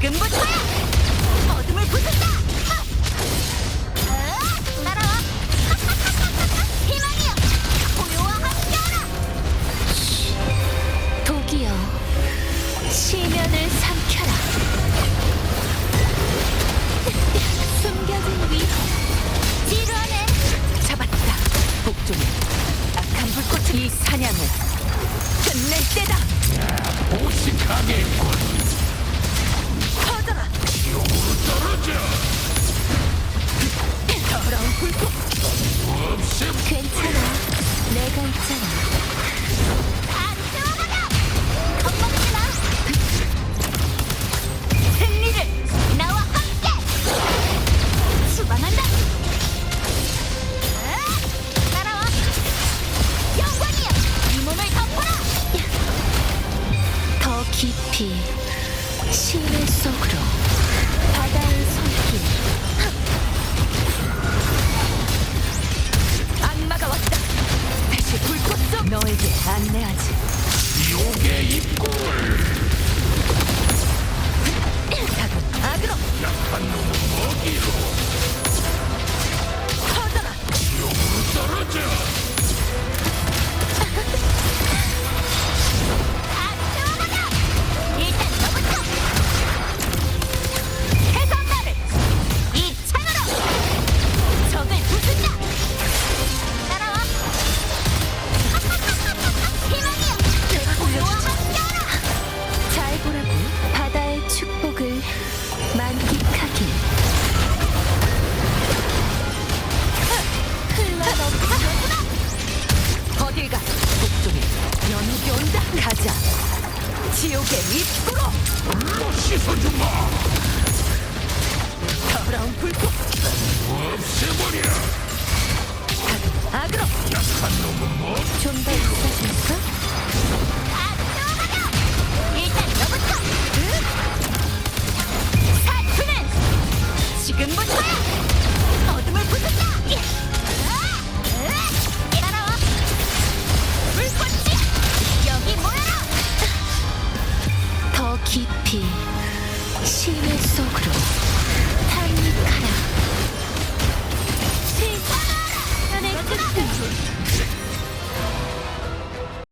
지금부터야! 어둠을 부순다! 깊이 심해 속으로 바다의 손길. 악마가 왔다. 다시 불꽃 속. 너에게 안내하지. 욕의 입골. 어딜 가? 북쪽에 연옥이 온다. 가자. 지옥의 밑으로. 물로 씻어주마. 더러운 불꽃. 없애버려. 아, 아그로. 약한 놈은 뭐? 좀더 있으십니까? 지금부터야. 어둠을 부쉈다. 깊이 심해 속으로 탐닉하라. 신선하라 내 끝은